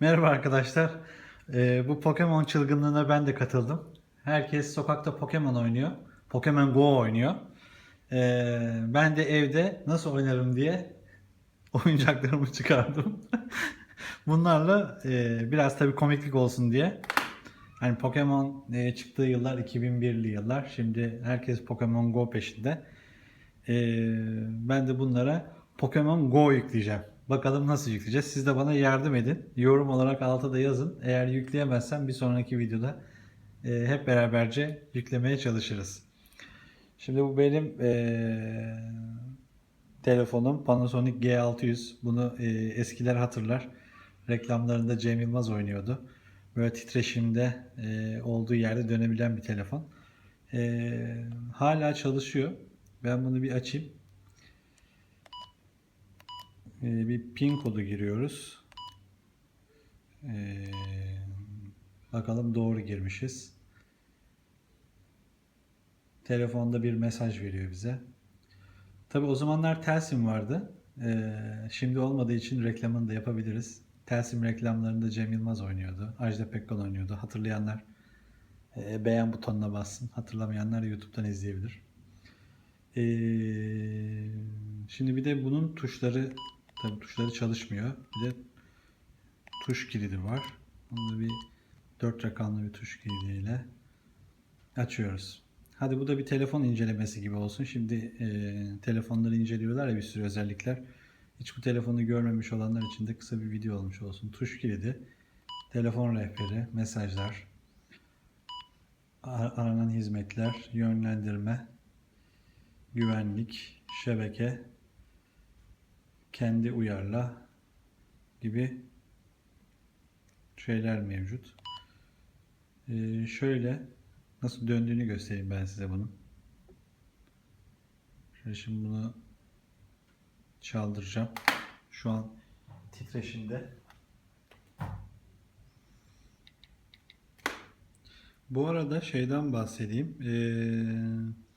Merhaba arkadaşlar. Ee, bu Pokemon çılgınlığına ben de katıldım. Herkes sokakta Pokemon oynuyor. Pokemon Go oynuyor. Ee, ben de evde nasıl oynarım diye oyuncaklarımı çıkardım. Bunlarla e, biraz tabii komiklik olsun diye. Hani Pokemon e, çıktığı yıllar 2001'li yıllar. Şimdi herkes Pokemon Go peşinde. Ee, ben de bunlara Pokemon Go yükleyeceğim. Bakalım nasıl yükleyeceğiz. Siz de bana yardım edin. Yorum olarak alta da yazın. Eğer yükleyemezsem bir sonraki videoda e, hep beraberce yüklemeye çalışırız. Şimdi bu benim e, telefonum Panasonic G600. Bunu e, eskiler hatırlar. Reklamlarında Cem Yılmaz oynuyordu. Böyle titreşimde e, olduğu yerde dönebilen bir telefon. E, hala çalışıyor. Ben bunu bir açayım. Ee, bir pin kodu giriyoruz. Ee, bakalım doğru girmişiz. Telefonda bir mesaj veriyor bize. Tabi o zamanlar Telsim vardı. Ee, şimdi olmadığı için reklamını da yapabiliriz. Telsim reklamlarında Cem Yılmaz oynuyordu. Ajda Pekkan oynuyordu. Hatırlayanlar e, beğen butonuna bassın. Hatırlamayanlar YouTube'dan izleyebilir. Ee, şimdi bir de bunun tuşları tabi tuşları çalışmıyor. Bir de tuş kilidi var. Bunu da bir dört rakamlı bir tuş kilidiyle açıyoruz. Hadi bu da bir telefon incelemesi gibi olsun. Şimdi e, telefonları inceliyorlar ya bir sürü özellikler. Hiç bu telefonu görmemiş olanlar için de kısa bir video olmuş olsun. Tuş kilidi, telefon rehberi, mesajlar, ar- aranan hizmetler, yönlendirme, güvenlik, şebeke, kendi uyarla gibi şeyler mevcut. Ee, şöyle nasıl döndüğünü göstereyim ben size bunun. Şöyle şimdi bunu çaldıracağım. Şu an titreşimde. Bu arada şeyden bahsedeyim. Ee,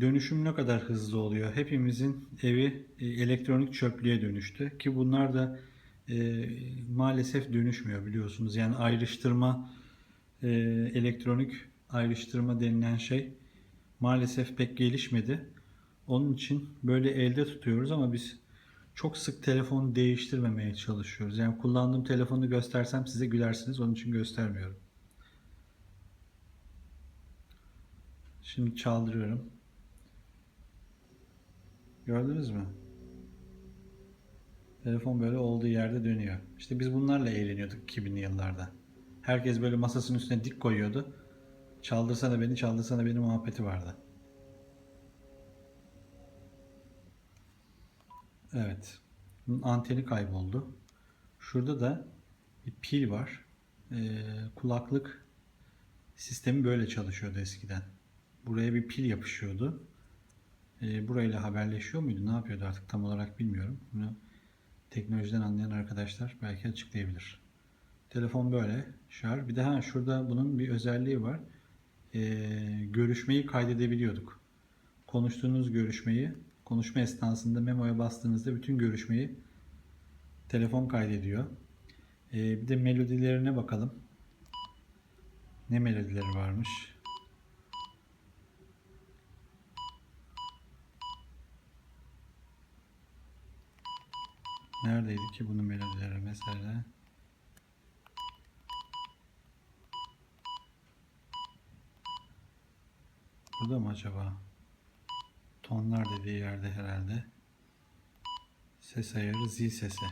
dönüşüm ne kadar hızlı oluyor? Hepimizin evi e, elektronik çöplüğe dönüştü ki bunlar da e, maalesef dönüşmüyor biliyorsunuz. Yani ayrıştırma e, elektronik ayrıştırma denilen şey maalesef pek gelişmedi. Onun için böyle elde tutuyoruz ama biz çok sık telefon değiştirmemeye çalışıyoruz. Yani kullandığım telefonu göstersem size gülersiniz. Onun için göstermiyorum. Şimdi çaldırıyorum. Gördünüz mü? Telefon böyle olduğu yerde dönüyor. İşte biz bunlarla eğleniyorduk 2000'li yıllarda. Herkes böyle masasının üstüne dik koyuyordu. Çaldırsana beni, çaldırsana beni muhabbeti vardı. Evet. Bunun anteni kayboldu. Şurada da bir pil var. Ee, kulaklık sistemi böyle çalışıyordu eskiden. Buraya bir pil yapışıyordu. Ee, burayla haberleşiyor muydu? Ne yapıyordu artık tam olarak bilmiyorum. Bunu teknolojiden anlayan arkadaşlar belki açıklayabilir. Telefon böyle şarj. Bir daha şurada bunun bir özelliği var. Ee, görüşmeyi kaydedebiliyorduk. Konuştuğunuz görüşmeyi konuşma esnasında memoya bastığınızda bütün görüşmeyi telefon kaydediyor. Ee, bir de melodilerine bakalım. Ne melodileri varmış? Neredeydi ki bunun melodileri mesela? Burada mı acaba? Tonlar dediği yerde herhalde. Ses ayarı zil sesi.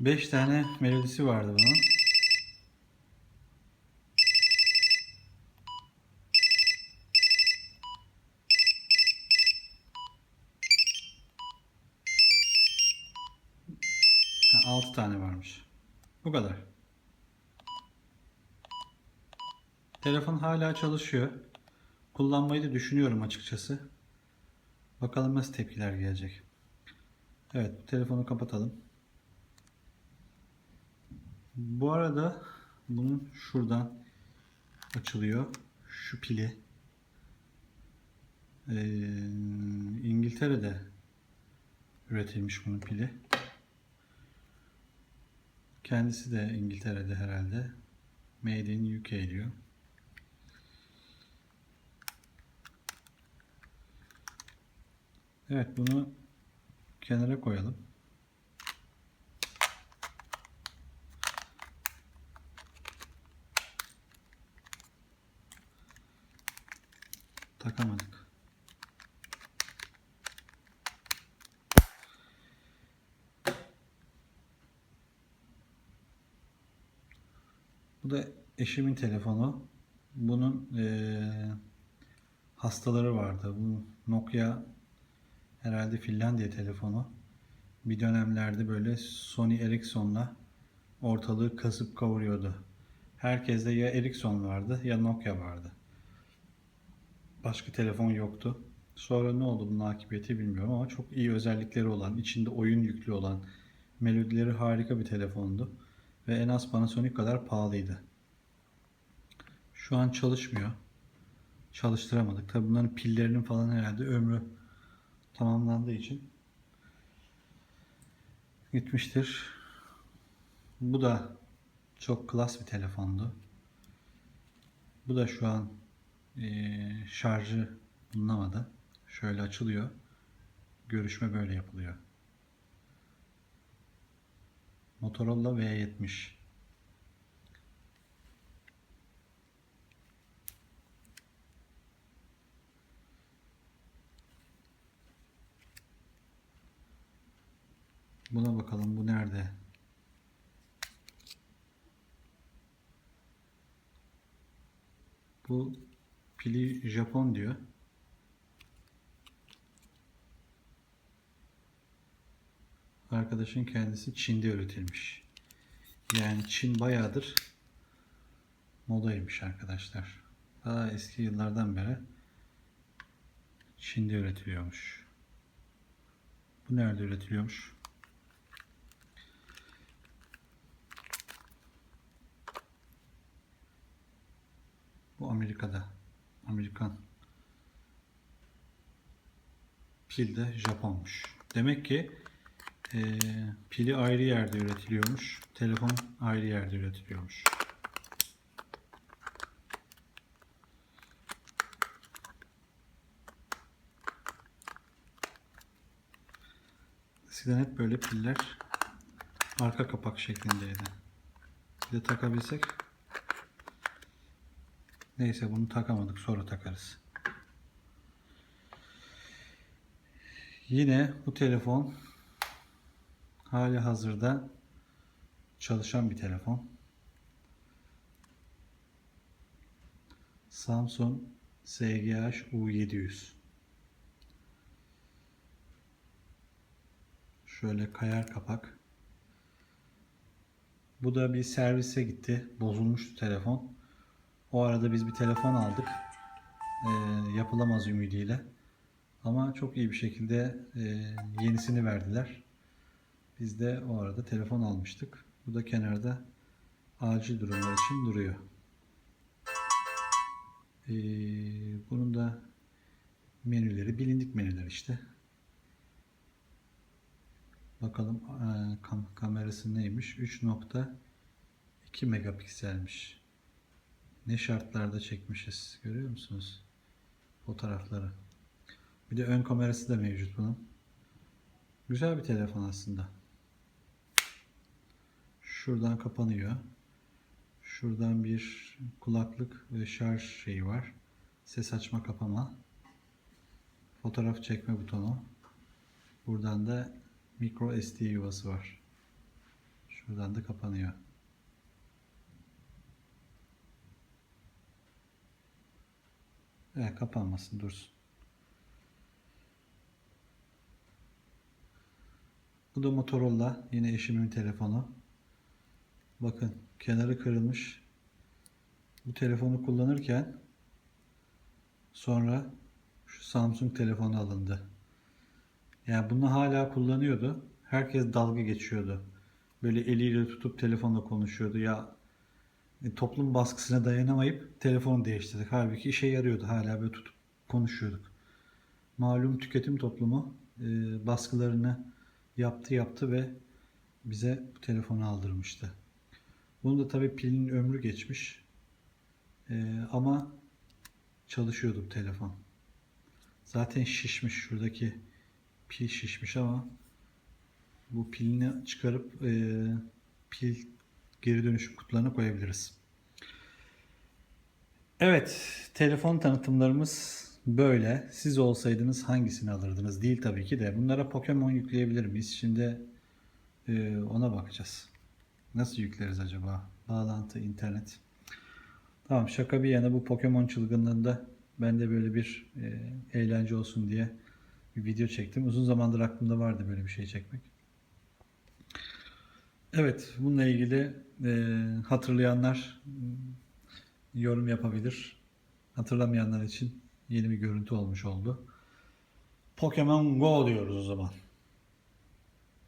Beş tane melodisi vardı bunun. Ha, altı tane varmış. Bu kadar. Telefon hala çalışıyor. Kullanmayı da düşünüyorum açıkçası. Bakalım nasıl tepkiler gelecek. Evet, telefonu kapatalım. Bu arada bunun şuradan açılıyor. Şu pili Ee, İngiltere'de üretilmiş bunun pili. Kendisi de İngiltere'de herhalde. Made in UK diyor. Evet bunu kenara koyalım. Takamadık. Bu da eşimin telefonu. Bunun eee, hastaları vardı. Bu Nokia herhalde Finlandiya telefonu. Bir dönemlerde böyle Sony Ericsson'la ortalığı kasıp kavuruyordu. Herkeste ya Ericsson vardı ya Nokia vardı. Başka telefon yoktu. Sonra ne oldu bunun akıbeti bilmiyorum ama çok iyi özellikleri olan, içinde oyun yüklü olan, melodileri harika bir telefondu. Ve en az Panasonic kadar pahalıydı. Şu an çalışmıyor. Çalıştıramadık. Tabii bunların pillerinin falan herhalde ömrü tamamlandığı için gitmiştir. Bu da çok klas bir telefondu. Bu da şu an eee, şarjı bulunamadı. Şöyle açılıyor. Görüşme böyle yapılıyor. Motorola V70. Buna bakalım bu nerede? Bu pili Japon diyor. Arkadaşın kendisi Çin'de üretilmiş. Yani Çin bayağıdır modaymış arkadaşlar. Daha eski yıllardan beri Çin'de üretiliyormuş. Bu nerede üretiliyormuş? Bu Amerika'da. Amerikan. Pil de Japonmuş. Demek ki eee, pili ayrı yerde üretiliyormuş. Telefon ayrı yerde üretiliyormuş. Eskiden hep böyle piller arka kapak şeklindeydi. Bir de takabilsek Neyse bunu takamadık sonra takarız. Yine bu telefon hali hazırda çalışan bir telefon. Samsung SGH U700. Şöyle kayar kapak. Bu da bir servise gitti. Bozulmuştu telefon. O arada biz bir telefon aldık. Ee, yapılamaz ümidiyle. Ama çok iyi bir şekilde e, yenisini verdiler. Biz de o arada telefon almıştık. Bu da kenarda acil durumlar için duruyor. Ee, bunun da menüleri bilindik menüler işte. Bakalım e, kam- kamerası neymiş? 3.2 megapikselmiş. Ne şartlarda çekmişiz. Görüyor musunuz? Fotoğrafları. Bir de ön kamerası da mevcut bunun. Güzel bir telefon aslında. Şuradan kapanıyor. Şuradan bir kulaklık ve şarj şeyi var. Ses açma kapama. Fotoğraf çekme butonu. Buradan da micro SD yuvası var. Şuradan da kapanıyor. Evet, kapanmasın dursun. Bu da Motorola. Yine eşimin telefonu. Bakın kenarı kırılmış. Bu telefonu kullanırken sonra şu Samsung telefonu alındı. Yani bunu hala kullanıyordu. Herkes dalga geçiyordu. Böyle eliyle tutup telefonla konuşuyordu. Ya e, toplum baskısına dayanamayıp telefon değiştirdik. Halbuki işe yarıyordu. Hala böyle tutup konuşuyorduk. malum tüketim toplumu e, baskılarını yaptı yaptı ve bize bu telefonu aldırmıştı. Bunun da tabii pilin ömrü geçmiş. E, ama çalışıyordu telefon. Zaten şişmiş şuradaki pil şişmiş ama bu pilini çıkarıp e, pil geri dönüşüm kutularına koyabiliriz. Evet, telefon tanıtımlarımız böyle. Siz olsaydınız hangisini alırdınız? Değil tabii ki de. Bunlara Pokemon yükleyebilir miyiz? Şimdi e, ona bakacağız. Nasıl yükleriz acaba? Bağlantı, internet. Tamam şaka bir yana bu Pokemon çılgınlığında ben de böyle bir e, eğlence olsun diye bir video çektim. Uzun zamandır aklımda vardı böyle bir şey çekmek. Evet, bununla ilgili e, hatırlayanlar m, yorum yapabilir. Hatırlamayanlar için yeni bir görüntü olmuş oldu. Pokemon Go diyoruz o zaman.